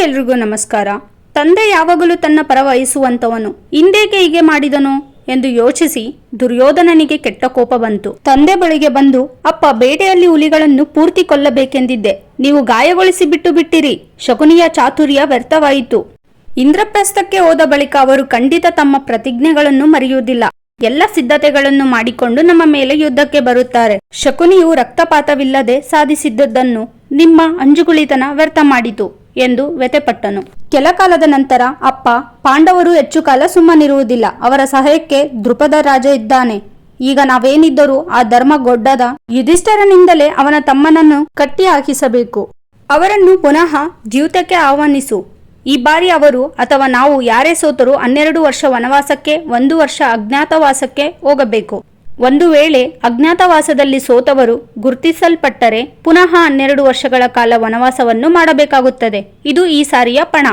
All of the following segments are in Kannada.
ಎಲ್ರಿಗೂ ನಮಸ್ಕಾರ. ತಂದೆ ಯಾವಾಗಲೂ ತನ್ನ ಪರ ವಹಿಸುವಂತವನು. ಇಂದೇಕೆ ಹೀಗೆ ಮಾಡಿದನು? ಎಂದು ಯೋಚಿಸಿ ದುರ್ಯೋಧನನಿಗೆ ಕೆಟ್ಟ ಕೋಪ ಬಂತು. ತಂದೆ ಬಳಿಗೆ ಬಂದು, ಅಪ್ಪ, ಬೇಟೆಯಲ್ಲಿ ಹುಲಿಗಳನ್ನು ಪೂರ್ತಿ ಕೊಲ್ಲಬೇಕೆಂದಿದ್ದೆ. ನೀವು ಗಾಯಗೊಳಿಸಿ ಬಿಟ್ಟು ಬಿಟ್ಟಿರಿ. ಶಕುನಿಯ ಚಾತುರ್ಯ ವ್ಯರ್ಥವಾಯಿತು. ಇಂದ್ರಪ್ರಸ್ಥಕ್ಕೆ ಹೋದ ಬಳಿಕ ಅವರು ಖಂಡಿತ ತಮ್ಮ ಪ್ರತಿಜ್ಞೆಗಳನ್ನು ಮರೆಯುವುದಿಲ್ಲ. ಎಲ್ಲ ಸಿದ್ಧತೆಗಳನ್ನು ಮಾಡಿಕೊಂಡು ನಮ್ಮ ಮೇಲೆ ಯುದ್ಧಕ್ಕೆ ಬರುತ್ತಾರೆ. ಶಕುನಿಯು ರಕ್ತಪಾತವಿಲ್ಲದೆ ಸಾಧಿಸಿದ್ದದ್ದನ್ನು ನಿಮ್ಮ ಅಂಜುಗುಳಿತನ ವ್ಯರ್ಥ ಮಾಡಿತು. ಎಂದು ವ್ಯಥೆಪಟ್ಟನು. ಕೆಲ ಕಾಲದ ನಂತರ ಅಪ್ಪ, ಪಾಂಡವರು ಹೆಚ್ಚು ಕಾಲ ಸುಮ್ಮನಿರುವುದಿಲ್ಲ. ಅವರ ಸಹಾಯಕ್ಕೆ ದೃಪದ ರಾಜ ಇದ್ದಾನೆ. ಈಗ ನಾವೇನಿದ್ದರೂ ಆ ಧರ್ಮಗೊಡ್ಡದ ಯುಧಿಷ್ಠರನಿಂದಲೇ ಅವನ ತಮ್ಮನನ್ನು ಕಟ್ಟಿ ಹಾಕಿಸಬೇಕು ಅವರನ್ನು ಪುನಃ ದ್ಯೂತಕ್ಕೆ ಆಹ್ವಾನಿಸು. ಈ ಬಾರಿ ಅವರು ಅಥವಾ ನಾವು ಯಾರೇ ಸೋತರೂ ಹನ್ನೆರಡು ವರ್ಷ ವನವಾಸಕ್ಕೆ, ಒಂದು ವರ್ಷ ಅಜ್ಞಾತವಾಸಕ್ಕೆ ಹೋಗಬೇಕು. ಒಂದು ವೇಳೆ ಅಜ್ಞಾತವಾಸದಲ್ಲಿ ಸೋತವರು ಗುರುತಿಸಲ್ಪಟ್ಟರೆ ಪುನಃ ಹನ್ನೆರಡು ವರ್ಷಗಳ ಕಾಲ ವನವಾಸವನ್ನು ಮಾಡಬೇಕಾಗುತ್ತದೆ. ಇದು ಈ ಸಾರಿಯ ಪಣ.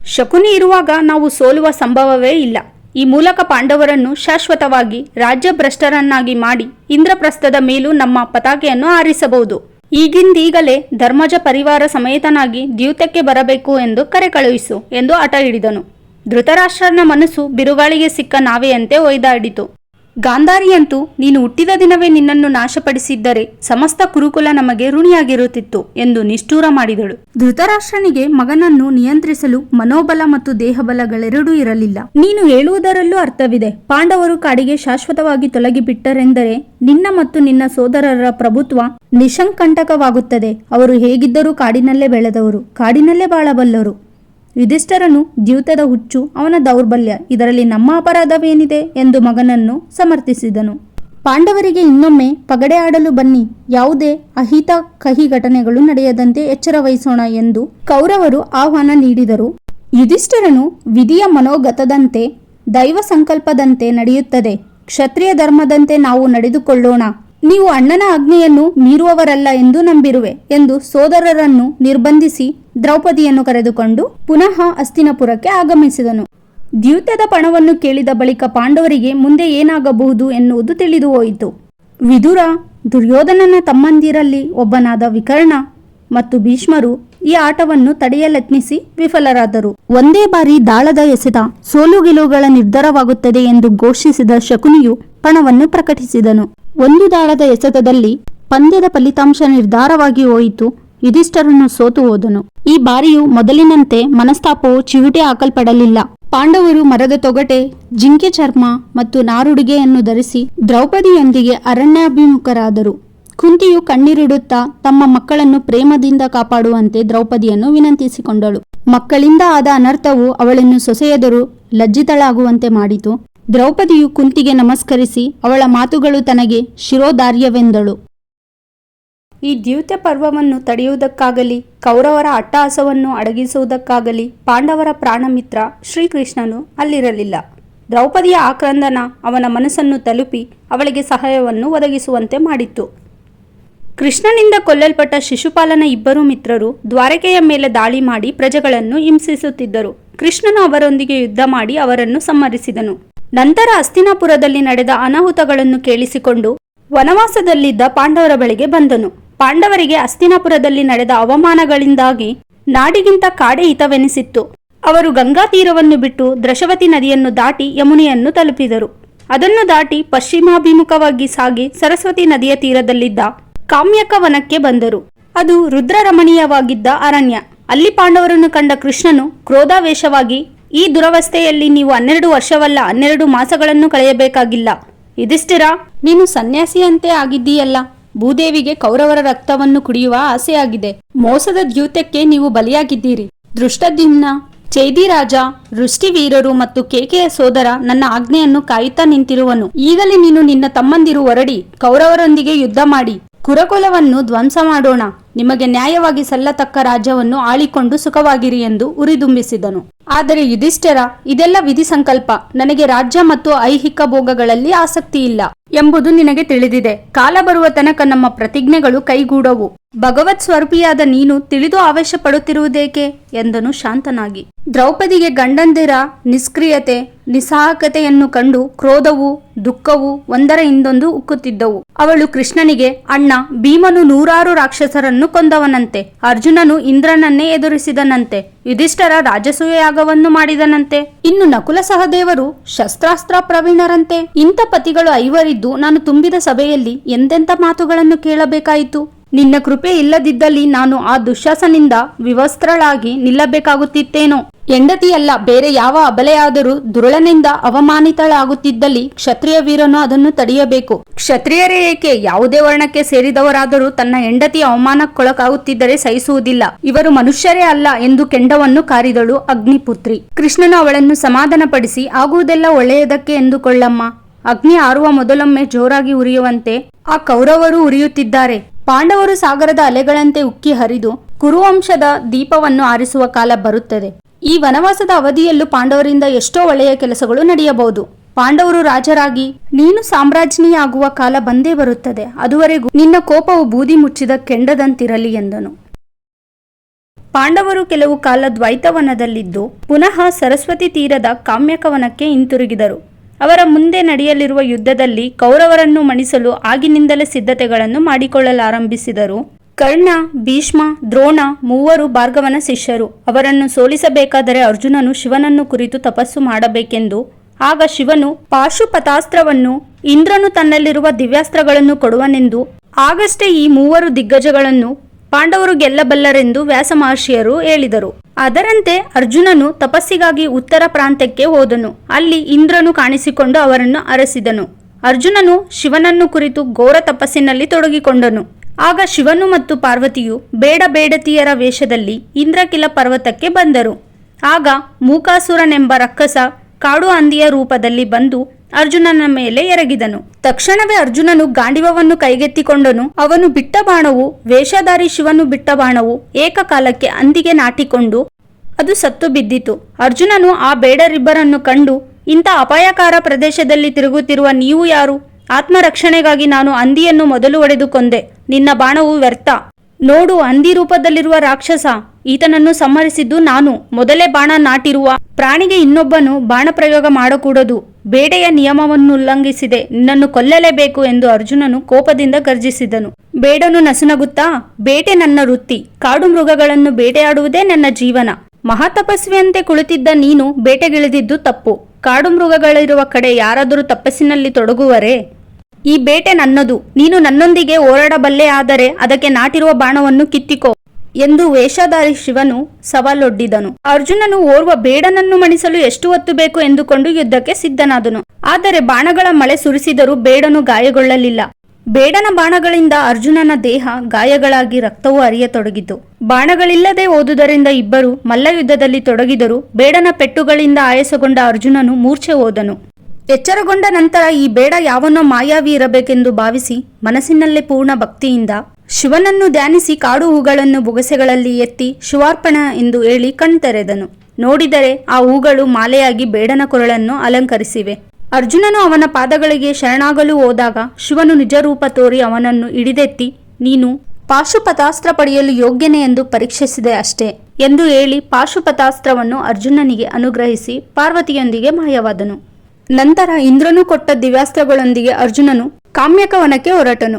ಶಕುನಿ ಇರುವಾಗ ನಾವು ಸೋಲುವ ಸಂಭವವೇ ಇಲ್ಲ. ಈ ಮೂಲಕ ಪಾಂಡವರನ್ನು ಶಾಶ್ವತವಾಗಿ ರಾಜ್ಯಭ್ರಷ್ಟರನ್ನಾಗಿ ಮಾಡಿ ಇಂದ್ರಪ್ರಸ್ಥದ ಮೇಲೂ ನಮ್ಮ ಪತಾಕೆಯನ್ನು ಆರಿಸಬಹುದು ಈಗಿಂದೀಗಲೇ ಧರ್ಮಜ ಪರಿವಾರ ಸಮೇತನಾಗಿ ದ್ಯೂತಕ್ಕೆ ಬರಬೇಕು ಎಂದು ಕರೆ ಕಳುಹಿಸು ಎಂದು ಹಠ ಹಿಡಿದನು. ಧೃತರಾಷ್ಟ್ರನ ಮನಸ್ಸು ಬಿರುಗಾಳಿಗೆ ಸಿಕ್ಕ ನಾವೆಯಂತೆ ಒಯ್ದಾಡಿತು. ಗಾಂಧಾರಿಯಂತೂ, ನೀನು ಹುಟ್ಟಿದ ದಿನವೇ ನಿನ್ನನ್ನು ನಾಶಪಡಿಸಿದ್ದರೆ ಸಮಸ್ತ ಕುರುಕುಲ ನಮಗೆ ಋಣಿಯಾಗಿರುತ್ತಿತ್ತು ಎಂದು ನಿಷ್ಠೂರ ಮಾಡಿದಳು. ಧೃತರಾಷ್ಟ್ರನಿಗೆ ಮಗನನ್ನು ನಿಯಂತ್ರಿಸಲು ಮನೋಬಲ ಮತ್ತು ದೇಹಬಲಗಳೆರಡೂ ಇರಲಿಲ್ಲ. ನೀನು ಹೇಳುವುದರಲ್ಲೂ ಅರ್ಥವಿದೆ. ಪಾಂಡವರು ಕಾಡಿಗೆ ಶಾಶ್ವತವಾಗಿ ತೊಲಗಿಬಿಟ್ಟರೆಂದರೆ ನಿನ್ನ ಮತ್ತು ನಿನ್ನ ಸೋದರರ ಪ್ರಭುತ್ವ ನಿಶಂಕಂಟಕವಾಗುತ್ತದೆ ಅವರು ಹೇಗಿದ್ದರೂ ಕಾಡಿನಲ್ಲೇ ಬೆಳೆದವರು, ಕಾಡಿನಲ್ಲೇ ಬಾಳಬಲ್ಲರು. ಯುಧಿಷ್ಠರನು ದ್ಯೂತದ ಹುಚ್ಚು, ಅವನ ದೌರ್ಬಲ್ಯ, ಇದರಲ್ಲಿ ನಮ್ಮ ಅಪರಾಧವೇನಿದೆ ಎಂದು ಮಗನನ್ನು ಸಮರ್ಥಿಸಿದನು. ಪಾಂಡವರಿಗೆ ಇನ್ನೊಮ್ಮೆ ಪಗಡೆ ಆಡಲು ಬನ್ನಿ, ಯಾವುದೇ ಅಹಿತ ಕಹಿ ಘಟನೆಗಳು ನಡೆಯದಂತೆ ಎಚ್ಚರ ವಹಿಸೋಣ ಎಂದು ಕೌರವರು ಆಹ್ವಾನ ನೀಡಿದರು. ಯುಧಿಷ್ಠರನು ವಿಧಿಯ ಮನೋಗತದಂತೆ ದೈವ ಸಂಕಲ್ಪದಂತೆ ನಡೆಯುತ್ತದೆ, ಕ್ಷತ್ರಿಯ ಧರ್ಮದಂತೆ ನಾವು ನಡೆದುಕೊಳ್ಳೋಣ ನೀವು ಅಣ್ಣನ ಆಜ್ಞೆಯನ್ನು ಮೀರುವವರಲ್ಲ ಎಂದು ನಂಬಿರುವೆ ಎಂದು ಸೋದರರನ್ನು ನಿರ್ಬಂಧಿಸಿ ದ್ರೌಪದಿಯನ್ನು ಕರೆದುಕೊಂಡು ಪುನಃ ಅಸ್ತಿನಪುರಕ್ಕೆ ಆಗಮಿಸಿದನು. ದ್ಯೂತದ ಪಣವನ್ನು ಕೇಳಿದ ಬಳಿಕ ಪಾಂಡವರಿಗೆ ಮುಂದೆ ಏನಾಗಬಹುದು ಎನ್ನುವುದು ತಿಳಿದು ಹೋಯಿತು. ವಿದುರ, ದುರ್ಯೋಧನನ ತಮ್ಮಂದಿರಲ್ಲಿ ಒಬ್ಬನಾದ ವಿಕರ್ಣ ಮತ್ತು ಭೀಷ್ಮರು ಈ ಆಟವನ್ನು ತಡೆಯಲೆತ್ನಿಸಿ ವಿಫಲರಾದರು. ಒಂದೇ ಬಾರಿ ದಾಳದ ಎಸೆತ ಸೋಲು ಗೆಲುವುಗಳ ನಿರ್ಧಾರವಾಗುತ್ತದೆ ಎಂದು ಘೋಷಿಸಿದ ಶಕುನಿಯು ಪಣವನ್ನು ಪ್ರಕಟಿಸಿದನು. ಒಂದು ದಾಳದ ಎಸೆತದಲ್ಲಿ ಪಂದ್ಯದ ಫಲಿತಾಂಶ ನಿರ್ಧಾರವಾಗಿ ಹೋಯಿತು ಯುಧಿಷ್ಠರನ್ನು ಸೋತು ಹೋದನು. ಈ ಬಾರಿಯೂ ಮೊದಲಿನಂತೆ ಮನಸ್ತಾಪವು ಚಿವುಟೆ ಹಾಕಲ್ಪಡಲಿಲ್ಲ. ಪಾಂಡವರು ಮರದ ತೊಗಟೆ, ಜಿಂಕೆ ಚರ್ಮ ಮತ್ತು ನಾರುಡಿಗೆಯನ್ನು ಧರಿಸಿ ದ್ರೌಪದಿಯೊಂದಿಗೆ ಅರಣ್ಯಾಭಿಮುಖರಾದರು. ಕುಂತಿಯು ಕಣ್ಣೀರಿಡುತ್ತಾ ತಮ್ಮ ಮಕ್ಕಳನ್ನು ಪ್ರೇಮದಿಂದ ಕಾಪಾಡುವಂತೆ ದ್ರೌಪದಿಯನ್ನು ವಿನಂತಿಸಿಕೊಂಡಳು. ಮಕ್ಕಳಿಂದ ಆದ ಅನರ್ಥವು ಅವಳನ್ನು ಸೊಸೆಯದರು ಲಜ್ಜಿತಳಾಗುವಂತೆ ಮಾಡಿತು. ದ್ರೌಪದಿಯು ಕುಂತಿಗೆ ನಮಸ್ಕರಿಸಿ ಅವಳ ಮಾತುಗಳು ತನಗೆ ಶಿರೋದಾರ್ಯವೆಂದಳು ಈ ದ್ಯೂತ ಪರ್ವವನ್ನು ತಡೆಯುವುದಕ್ಕಾಗಲಿ, ಕೌರವರ ಅಟ್ಟಹಾಸವನ್ನು ಅಡಗಿಸುವುದಕ್ಕಾಗಲಿ ಪಾಂಡವರ ಪ್ರಾಣಮಿತ್ರ ಶ್ರೀಕೃಷ್ಣನು ಅಲ್ಲಿರಲಿಲ್ಲ. ದ್ರೌಪದಿಯ ಆಕ್ರಂದನ ಅವನ ಮನಸ್ಸನ್ನು ತಲುಪಿ ಅವಳಿಗೆ ಸಹಾಯವನ್ನು ಒದಗಿಸುವಂತೆ ಮಾಡಿತ್ತು. ಕೃಷ್ಣನಿಂದ ಕೊಲ್ಲಲ್ಪಟ್ಟ ಶಿಶುಪಾಲನ ಇಬ್ಬರು ಮಿತ್ರರು ದ್ವಾರಕೆಯ ಮೇಲೆ ದಾಳಿ ಮಾಡಿ ಪ್ರಜೆಗಳನ್ನು ಹಿಂಸಿಸುತ್ತಿದ್ದರು. ಕೃಷ್ಣನು ಅವರೊಂದಿಗೆ ಯುದ್ಧ ಮಾಡಿ ಅವರನ್ನು ಸಮ್ಮರಿಸಿದನು ನಂತರ ಅಸ್ತಿನಾಪುರದಲ್ಲಿ ನಡೆದ ಅನಾಹುತಗಳನ್ನು ಕೇಳಿಸಿಕೊಂಡು ವನವಾಸದಲ್ಲಿದ್ದ ಪಾಂಡವರ ಬಳಿಗೆ ಬಂದನು. ಪಾಂಡವರಿಗೆ ಅಸ್ತಿನಾಪುರದಲ್ಲಿ ನಡೆದ ಅವಮಾನಗಳಿಂದಾಗಿ ನಾಡಿಗಿಂತ ಕಾಡೆ ಹಿತವೆನಿಸಿತ್ತು. ಅವರು ಗಂಗಾ ತೀರವನ್ನು ಬಿಟ್ಟು ದ್ರಶವತಿ ನದಿಯನ್ನು ದಾಟಿ ಯಮುನೆಯನ್ನು ತಲುಪಿದರು. ಅದನ್ನು ದಾಟಿ ಪಶ್ಚಿಮಾಭಿಮುಖವಾಗಿ ಸಾಗಿ ಸರಸ್ವತಿ ನದಿಯ ತೀರದಲ್ಲಿದ್ದ ಕಾಮ್ಯಕ ವನಕ್ಕೆ ಬಂದರು. ಅದು ರುದ್ರರಮಣೀಯವಾಗಿದ್ದ ಅರಣ್ಯ. ಅಲ್ಲಿ ಪಾಂಡವರನ್ನು ಕಂಡ ಕೃಷ್ಣನು ಕ್ರೋಧಾವೇಶವಾಗಿ, ಈ ದುರವಸ್ಥೆಯಲ್ಲಿ ನೀವು ಹನ್ನೆರಡು ವರ್ಷವಲ್ಲ, ಹನ್ನೆರಡು ಮಾಸಗಳನ್ನು ಕಳೆಯಬೇಕಾಗಿಲ್ಲ. ಯುಧಿಷ್ಠಿರ, ನೀನು ಸನ್ಯಾಸಿಯಂತೆ ಆಗಿದ್ದೀಯಲ್ಲ. ಭೂದೇವಿಗೆ ಕೌರವರ ರಕ್ತವನ್ನು ಕುಡಿಯುವ ಆಸೆಯಾಗಿದೆ. ಮೋಸದ ದ್ಯೂತಕ್ಕೆ ನೀವು ಬಲಿಯಾಗಿದ್ದೀರಿ. ದೃಷ್ಟದ್ಯುಮ್ನ ಚೈದಿರಾಜ ವೃಷ್ಟಿವೀರರು ಮತ್ತು ಕೇಕೆಯ ಸೋದರ ನನ್ನ ಆಜ್ಞೆಯನ್ನು ಕಾಯುತ್ತಾ ನಿಂತಿರುವನು. ಈಗಲೇ ನೀನು ನಿನ್ನ ತಮ್ಮಂದಿರು ಹೊರಡಿ, ಕೌರವರೊಂದಿಗೆ ಯುದ್ಧ ಮಾಡಿ. ಕುರಕುಲವನ್ನು ಧ್ವಂಸ ಮಾಡೋಣ. ನಿಮಗೆ ನ್ಯಾಯವಾಗಿ ಸಲ್ಲತಕ್ಕ ರಾಜ್ಯವನ್ನು ಆಳಿಕೊಂಡು ಸುಖವಾಗಿರಿ ಎಂದು ಉರಿದುಂಬಿಸಿದನು. ಆದರೆ ಯುಧಿಷ್ಠರ, ಇದೆಲ್ಲ ವಿಧಿ ಸಂಕಲ್ಪ ನನಗೆ ರಾಜ್ಯ ಮತ್ತು ಐಹಿಕ ಭೋಗಗಳಲ್ಲಿ ಆಸಕ್ತಿ ಇಲ್ಲ ಎಂಬುದು ನಿನಗೆ ತಿಳಿದಿದೆ. ಕಾಲ ಬರುವ ತನಕ ನಮ್ಮ ಪ್ರತಿಜ್ಞೆಗಳು ಕೈಗೂಡವು. ಭಗವತ್ ಸ್ವರೂಪಿಯಾದ ನೀನು ತಿಳಿದು ಆವೇಶ ಪಡುತ್ತಿರುವುದೇಕೆ ಎಂದನು ಶಾಂತನಾಗಿ. ದ್ರೌಪದಿಗೆ ಗಂಡಂದಿರ ನಿಷ್ಕ್ರಿಯತೆ, ನಿಸ್ಸಾಹಕತೆಯನ್ನು ಕಂಡು ಕ್ರೋಧವು, ದುಃಖವು ಒಂದರ ಹಿಂದೊಂದು ಉಕ್ಕುತ್ತಿದ್ದವು. ಅವಳು ಕೃಷ್ಣನಿಗೆ, ಅಣ್ಣ, ಭೀಮನು ನೂರಾರು ರಾಕ್ಷಸರನ್ನು ಕೊಂದವನಂತೆ. ಅರ್ಜುನನು ಇಂದ್ರನನ್ನೇ ಎದುರಿಸಿದನಂತೆ. ಯುಧಿಷ್ಠರ ರಾಜಸೂಯ ಯಾಗವನ್ನು ಮಾಡಿದನಂತೆ. ಇನ್ನು ನಕುಲ ಸಹದೇವರು ಶಸ್ತ್ರಾಸ್ತ್ರ ಪ್ರವೀಣರಂತೆ. ಇಂಥ ಪತಿಗಳು ಐವರಿದ್ದು ನಾನು ತುಂಬಿದ ಸಭೆಯಲ್ಲಿ ಎಂತೆಂಥ ಮಾತುಗಳನ್ನು ಕೇಳಬೇಕಾಯಿತು? ನಿನ್ನ ಕೃಪೆ ಇಲ್ಲದಿದ್ದಲ್ಲಿ ನಾನು ಆ ದುಶ್ಯಾಸನಿಂದ ವಿವಸ್ತ್ರಳಾಗಿ ನಿಲ್ಲಬೇಕಾಗುತ್ತಿತ್ತೇನೋ? ಹೆಂಡತಿಯಲ್ಲ, ಬೇರೆ ಯಾವ ಅಬಲೆಯಾದರೂ ದುರುಳನಿಂದ ಅವಮಾನಿತಳಾಗುತ್ತಿದ್ದಲ್ಲಿ ಕ್ಷತ್ರಿಯ ವೀರನು ಅದನ್ನು ತಡೆಯಬೇಕು. ಕ್ಷತ್ರಿಯರೇ ಏಕೆ ಯಾವುದೇ ವರ್ಣಕ್ಕೆ ಸೇರಿದವರಾದರೂ ತನ್ನ ಹೆಂಡತಿಯ ಅವಮಾನಕ್ಕೊಳಗಾಗುತ್ತಿದ್ದರೆ ಸಹಿಸುವುದಿಲ್ಲ. ಇವರು ಮನುಷ್ಯರೇ ಅಲ್ಲ ಎಂದು ಕೆಂಡವನ್ನು ಕಾರಿದಳು ಅಗ್ನಿಪುತ್ರಿ. ಕೃಷ್ಣನು ಅವಳನ್ನು ಸಮಾಧಾನಪಡಿಸಿ, ಆಗುವುದೆಲ್ಲ ಒಳ್ಳೆಯದಕ್ಕೆ ಎಂದುಕೊಳ್ಳಮ್ಮ. ಅಗ್ನಿ ಆರುವ ಮೊದಲೊಮ್ಮೆ ಜೋರಾಗಿ ಉರಿಯುವಂತೆ ಆ ಕೌರವರು ಉರಿಯುತ್ತಿದ್ದಾರೆ. ಪಾಂಡವರು ಸಾಗರದ ಅಲೆಗಳಂತೆ ಉಕ್ಕಿ ಹರಿದು ಕುರುವಂಶದ ದೀಪವನ್ನು ಆರಿಸುವ ಕಾಲ ಬರುತ್ತದೆ. ಈ ವನವಾಸದ ಅವಧಿಯಲ್ಲೂ ಪಾಂಡವರಿಂದ ಎಷ್ಟೋ ಒಳ್ಳೆಯ ಕೆಲಸಗಳು ನಡೆಯಬಹುದು. ಪಾಂಡವರು ರಾಜರಾಗಿ ನೀನು ಸಾಮ್ರಾಜ್ಞಿಯಾಗುವ ಕಾಲ ಬಂದೇ ಬರುತ್ತದೆ. ಅದುವರೆಗೂ ನಿನ್ನ ಕೋಪವು ಬೂದಿ ಮುಚ್ಚಿದ ಕೆಂಡದಂತಿರಲಿ ಎಂದನು. ಪಾಂಡವರು ಕೆಲವು ಕಾಲ ದ್ವೈತವನದಲ್ಲಿದ್ದು, ಪುನಃ ಸರಸ್ವತಿ ತೀರದ ಕಾಮ್ಯಕವನಕ್ಕೆ ಹಿಂತಿರುಗಿದರು. ಅವರ ಮುಂದೆ ನಡೆಯಲಿರುವ ಯುದ್ಧದಲ್ಲಿ ಕೌರವರನ್ನು ಮಣಿಸಲು ಆಗಿನಿಂದಲೇ ಸಿದ್ಧತೆಗಳನ್ನು ಮಾಡಿಕೊಳ್ಳಲಾರಂಭಿಸಿದರು. ಕರ್ಣ, ಭೀಷ್ಮ, ದ್ರೋಣ ಮೂವರು ಭಾರ್ಗವನ ಶಿಷ್ಯರು. ಅವರನ್ನು ಸೋಲಿಸಬೇಕಾದರೆ ಅರ್ಜುನನು ಶಿವನನ್ನು ಕುರಿತು ತಪಸ್ಸು ಮಾಡಬೇಕೆಂದು. ಆಗ ಶಿವನು ಪಾಶುಪತಾಸ್ತ್ರವನ್ನು ಇಂದ್ರನು ತನ್ನಲ್ಲಿರುವ ದಿವ್ಯಾಸ್ತ್ರಗಳನ್ನು ಕೊಡುವನೆಂದು. ಆಗಷ್ಟೇ ಈ ಮೂವರು ದಿಗ್ಗಜಗಳನ್ನು ಪಾಂಡವರು ಗೆಲ್ಲಬಲ್ಲರೆಂದು ವ್ಯಾಸ ಮಹರ್ಷಿಯರು ಹೇಳಿದರು. ಅದರಂತೆ ಅರ್ಜುನನು ತಪಸ್ಸಿಗಾಗಿ ಉತ್ತರ ಪ್ರಾಂತ್ಯಕ್ಕೆ ಹೋದನು. ಅಲ್ಲಿ ಇಂದ್ರನು ಕಾಣಿಸಿಕೊಂಡು ಅವರನ್ನು ಅರಸಿದನು. ಅರ್ಜುನನು ಶಿವನನ್ನು ಕುರಿತು ಘೋರ ತಪಸ್ಸಿನಲ್ಲಿ ತೊಡಗಿಕೊಂಡನು. ಆಗ ಶಿವನು ಮತ್ತು ಪಾರ್ವತಿಯು ಬೇಡ ಬೇಡತಿಯರ ವೇಷದಲ್ಲಿ ಇಂದ್ರಕಿಲ ಪರ್ವತಕ್ಕೆ ಬಂದರು. ಆಗ ಮೂಕಾಸುರನೆಂಬ ರಕ್ಕಸ ಕಾಡು ಹಂದಿಯ ರೂಪದಲ್ಲಿ ಬಂದು ಅರ್ಜುನನ ಮೇಲೆ ಎರಗಿದನು. ತಕ್ಷಣವೇ ಅರ್ಜುನನು ಗಾಂಡಿವವನ್ನು ಕೈಗೆತ್ತಿಕೊಂಡನು. ಅವನು ಬಿಟ್ಟ ಬಾಣವು, ವೇಷಧಾರಿ ಶಿವನು ಬಿಟ್ಟ ಬಾಣವು ಏಕಕಾಲಕ್ಕೆ ಅಂದಿಗೆ ನಾಟಿಕೊಂಡು ಅದು ಸತ್ತು ಬಿದ್ದಿತು. ಅರ್ಜುನನು ಆ ಬೇಡರಿಬ್ಬರನ್ನು ಕಂಡು, ಇಂಥ ಅಪಾಯಕಾರ ಪ್ರದೇಶದಲ್ಲಿ ತಿರುಗುತ್ತಿರುವ ನೀವು ಯಾರು? ಆತ್ಮರಕ್ಷಣೆಗಾಗಿ ನಾನು ಅಂದಿಯನ್ನು ಮೊದಲು ಒಡೆದುಕೊಂಡೆ. ಕೊಂದೆ ನಿನ್ನ ಬಾಣವು ವ್ಯರ್ಥ. ನೋಡು, ಅಂದಿ ರೂಪದಲ್ಲಿರುವ ರಾಕ್ಷಸ, ಈತನನ್ನು ಸಂಹರಿಸಿದ್ದು ನಾನು. ಮೊದಲೇ ಬಾಣ ನಾಟಿರುವ ಪ್ರಾಣಿಗೆ ಇನ್ನೊಬ್ಬನು ಬಾಣ ಪ್ರಯೋಗ ಮಾಡಕೂಡದು. ಬೇಟೆಯ ನಿಯಮವನ್ನು ಉಲ್ಲಂಘಿಸಿದೆ ನಿನ್ನನ್ನು ಕೊಲ್ಲಲೇಬೇಕು ಎಂದು ಅರ್ಜುನನು ಕೋಪದಿಂದ ಗರ್ಜಿಸಿದನು. ಬೇಡನು ನಸುನಗುತ್ತಾ, ಬೇಟೆ ನನ್ನ ವೃತ್ತಿ. ಕಾಡು ಮೃಗಗಳನ್ನು ಬೇಟೆಯಾಡುವುದೇ ನನ್ನ ಜೀವನ. ಮಹಾತಪಸ್ವಿಯಂತೆ ಕುಳಿತಿದ್ದ ನೀನು ಬೇಟೆಗಿಳಿದಿದ್ದು ತಪ್ಪು. ಕಾಡು ಮೃಗಗಳಿರುವ ಕಡೆ ಯಾರಾದರೂ ತಪಸ್ಸಿನಲ್ಲಿ ತೊಡಗುವರೇ? ಈ ಬೇಟೆ ನನ್ನದು. ನೀನು ನನ್ನೊಂದಿಗೆ ಹೋರಾಡಬಲ್ಲೆ ಆದರೆ ಅದಕ್ಕೆ ನಾಟಿರುವ ಬಾಣವನ್ನು ಕಿತ್ತಿಕೋ. ಎಂದು ವೇಷಧಾರಿ ಶಿವನು ಸವಾಲೊಡ್ಡಿದನು. ಅರ್ಜುನನು ಓರ್ವ ಬೇಡನನ್ನು ಮಣಿಸಲು ಎಷ್ಟು ಹೊತ್ತು ಬೇಕು ಎಂದುಕೊಂಡು ಯುದ್ಧಕ್ಕೆ ಸಿದ್ಧನಾದನು. ಆದರೆ ಬಾಣಗಳ ಮಳೆ ಸುರಿಸಿದರೂ ಬೇಡನು ಗಾಯಗೊಳ್ಳಲಿಲ್ಲ. ಬೇಡನ ಬಾಣಗಳಿಂದ ಅರ್ಜುನನ ದೇಹ ಗಾಯಗಳಾಗಿ ರಕ್ತವು ಅರಿಯತೊಡಗಿತು ಬಾಣಗಳಿಲ್ಲದೆ ಓದುದರಿಂದ ಇಬ್ಬರು ಮಲ್ಲಯುದ್ಧದಲ್ಲಿ ತೊಡಗಿದರು ಬೇಡನ ಪೆಟ್ಟುಗಳಿಂದ ಆಯಾಸಗೊಂಡ ಅರ್ಜುನನು ಮೂರ್ಛೆ ಹೋದನು. ಎಚ್ಚರಗೊಂಡ ನಂತರ ಈ ಬೇಡ ಯಾವನೋ ಮಾಯಾವಿ ಇರಬೇಕೆಂದು ಭಾವಿಸಿ ಮನಸ್ಸಿನಲ್ಲೇ ಪೂರ್ಣ ಭಕ್ತಿಯಿಂದ ಶಿವನನ್ನು ಧ್ಯಾನಿಸಿ ಕಾಡು ಹೂಗಳನ್ನು ಬೊಗಸೆಗಳಲ್ಲಿ ಎತ್ತಿ ಶಿವಾರ್ಪಣ ಎಂದು ಹೇಳಿ ಕಣ್ತೆರೆದನು. ನೋಡಿದರೆ ಆ ಹೂಗಳು ಮಾಲೆಯಾಗಿ ಬೇಡನ ಕೊರಳನ್ನು ಅಲಂಕರಿಸಿವೆ. ಅರ್ಜುನನು ಅವನ ಪಾದಗಳಿಗೆ ಶರಣಾಗಲು ಹೋದಾಗ ಶಿವನು ನಿಜರೂಪ ತೋರಿ ಅವನನ್ನು ಹಿಡಿದೆತ್ತಿ, ನೀನು ಪಾಶುಪತಾಸ್ತ್ರ ಪಡೆಯಲು ಯೋಗ್ಯನೇ ಎಂದು ಪರೀಕ್ಷಿಸಿದೆ ಅಷ್ಟೇ ಎಂದು ಹೇಳಿ ಪಾಶುಪತಾಸ್ತ್ರವನ್ನು ಅರ್ಜುನನಿಗೆ ಅನುಗ್ರಹಿಸಿ ಪಾರ್ವತಿಯೊಂದಿಗೆ ಮಾಯವಾದನು. ನಂತರ ಇಂದ್ರನು ಕೊಟ್ಟ ದಿವ್ಯಾಸ್ತ್ರಗಳೊಂದಿಗೆ ಅರ್ಜುನನು ಕಾಮ್ಯಕವನಕ್ಕೆ ಹೊರಟನು.